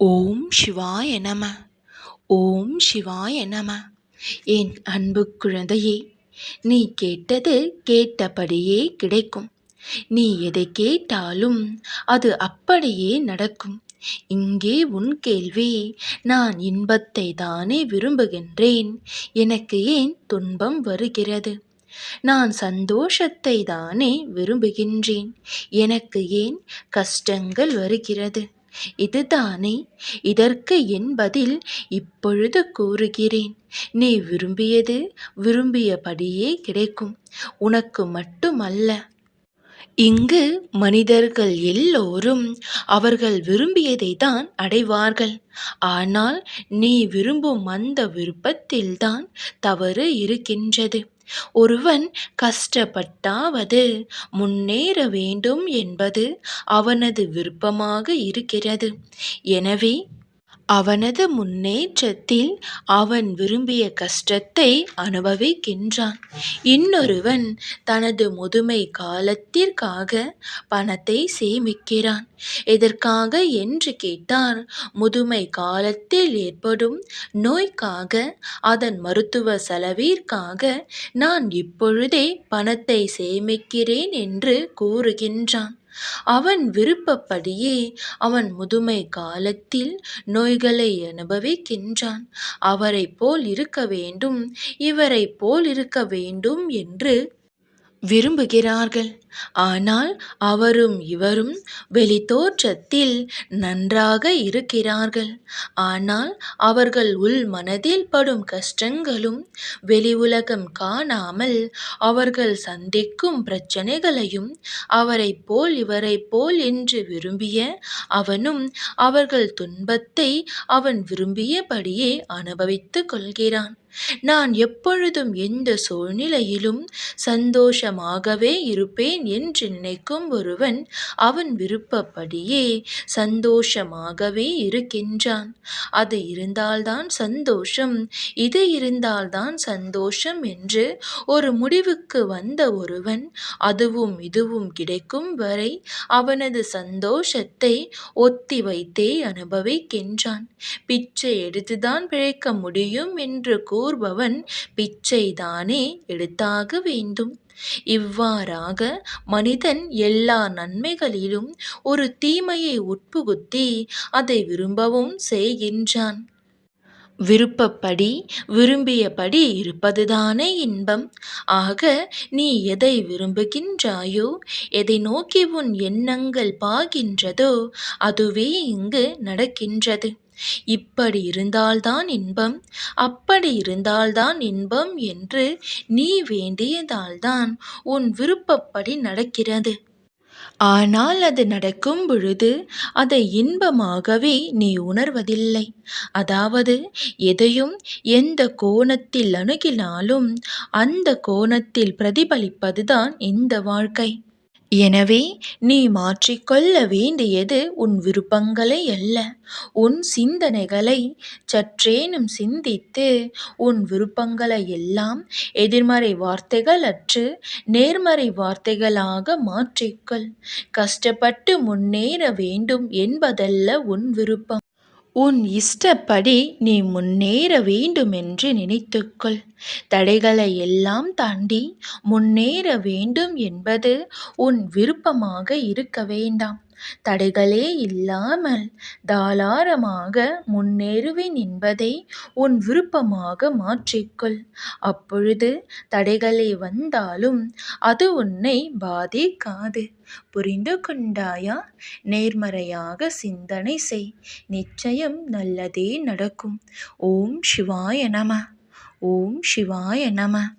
ஓம் சிவாய நம. ஓம் சிவாய நம. என் அன்பு குழந்தையே நீ கேட்டது கேட்டபடியே கிடைக்கும். நீ எதை கேட்டாலும் அது அப்படியே நடக்கும். இங்கே உன் கேள்வி நான் இன்பத்தை தானே விரும்புகின்றேன். எனக்கு ஏன் துன்பம் வருகிறது? நான் சந்தோஷத்தை தானே விரும்புகின்றேன். எனக்கு ஏன் கஷ்டங்கள் வருகிறது? இதுதானே இதற்கு என் பதில் இப்பொழுது கூறுகிறேன். நீ விரும்பியது விரும்பியபடியே கிடைக்கும். உனக்கு மட்டுமல்ல. இங்கு மனிதர்கள் எல்லோரும் அவர்கள் விரும்பியதை தான் அடைவார்கள். ஆனால் நீ விரும்பும் அந்த விருப்பத்தில்தான் தவறு இருக்கின்றது. ஒருவன் கஷ்டப்பட்டாவது முன்னேற வேண்டும் என்பது அவனது விருப்பமாக இருக்கிறது. எனவே அவனது முன்னேற்றத்தில் அவன் விரும்பிய கஷ்டத்தை அனுபவிக்கின்றான். இன்னொருவன் தனது முதுமை காலத்திற்காக பணத்தை சேமிக்கிறான். எதற்காக என்று கேட்டால் முதுமை காலத்தில் ஏற்படும் நோய்க்காக அதன் மருத்துவ செலவிற்காக நான் இப்பொழுதே பணத்தை சேமிக்கிறேன் என்று கூறுகின்றான். அவன் விருப்பப்படியே அவன் முதுமை காலத்தில் நோய்களை அனுபவிக்கின்றான். அவரைப் போல் இருக்க வேண்டும் இவரைப் போல் இருக்க வேண்டும் என்று விரும்புகிறார்கள். ஆனால் அவரும் இவரும் வெளித்தோற்றத்தில் நன்றாக இருக்கிறார்கள். ஆனால் அவர்கள் உள் மனதில் படும் கஷ்டங்களும் வெளி உலகம் காணாமல் அவர்கள் சந்திக்கும் பிரச்சனைகளையும் அவரைப் போல் இவரைப் போல் என்று விரும்பிய அவனும் அவர்கள் துன்பத்தை அவன் விரும்பியபடியே அனுபவித்துக் கொள்கிறான். நான் எப்பொழுதும் எந்த சூழ்நிலையிலும் சந்தோஷமாகவே இருப்பேன் என்று நினைக்கும் ஒருவன் அவன் விருப்பப்படியே சந்தோஷமாகவே இருக்கின்றான். அது இருந்தால்தான் சந்தோஷம் இது இருந்தால்தான் சந்தோஷம் என்று ஒரு முடிவுக்கு வந்த ஒருவன் அதுவும் இதுவும் கிடைக்கும் வரை அவனது சந்தோஷத்தை ஒத்தி வைத்தே அனுபவிக்கின்றான். பிச்சை எடுத்துதான் பிழைக்க முடியும் என்று கூ கோர்பவன் பிச்சைதானே எடுத்தாக வேண்டும். இவ்வாறாக மனிதன் எல்லா நன்மைகளிலும் ஒரு தீமையை உட்புகுத்தி அதை விரும்பவும் செய்கின்றான். விருப்பப்படி விரும்பியபடி இருப்பதுதானே இன்பம். ஆக நீ எதை விரும்புகின்றாயோ எதை நோக்கி உன் எண்ணங்கள் பாகின்றதோ அதுவே இங்கு நடக்கின்றது. இப்படி இருந்தால்தான் இன்பம் அப்படி இருந்தால்தான் இன்பம் என்று நீ வேண்டியதால்தான் உன் விருப்பப்படி நடக்கிறது. ஆனால் அது நடக்கும் பொழுது அதை இன்பமாகவே நீ உணர்வதில்லை. அதாவது எதையும் எந்த கோணத்தில் அணுகினாலும் அந்த கோணத்தில் பிரதிபலிப்பதுதான் இந்த வாழ்க்கை. எனவே நீ மாற்றிக்கொள்ள வேண்டியது உன் விருப்பங்களை அல்ல. உன் சிந்தனைகளை சற்றேனும் சிந்தித்து உன் விருப்பங்களை எல்லாம் எதிர்மறை வார்த்தைகள் அற்று நேர்மறை வார்த்தைகளாக மாற்றிக்கொள் கஷ்டப்பட்டு முன்னேற வேண்டும் என்பதல்ல உன் விருப்பம். உன் இஷ்டப்படி நீ முன்னேற வேண்டுமென்று நினைத்துக்கொள். தடைகளை எல்லாம் தாண்டி முன்னேற வேண்டும் என்பது உன் விருப்பமாக இருக்க வேண்டாம். தடைகளே இல்லாமல் தாராளமாக முன்னேறுவேன் என்பதை உன் விருப்பமாக மாற்றிக்கொள். அப்பொழுது தடைகளே வந்தாலும் அது உன்னை பாதிக்காது. புரிந்து கொண்டாயா? நேர்மறையாக சிந்தனை செய். நிச்சயம் நல்லதே நடக்கும். ஓம் சிவாய நம. ஓம் சிவாய நம.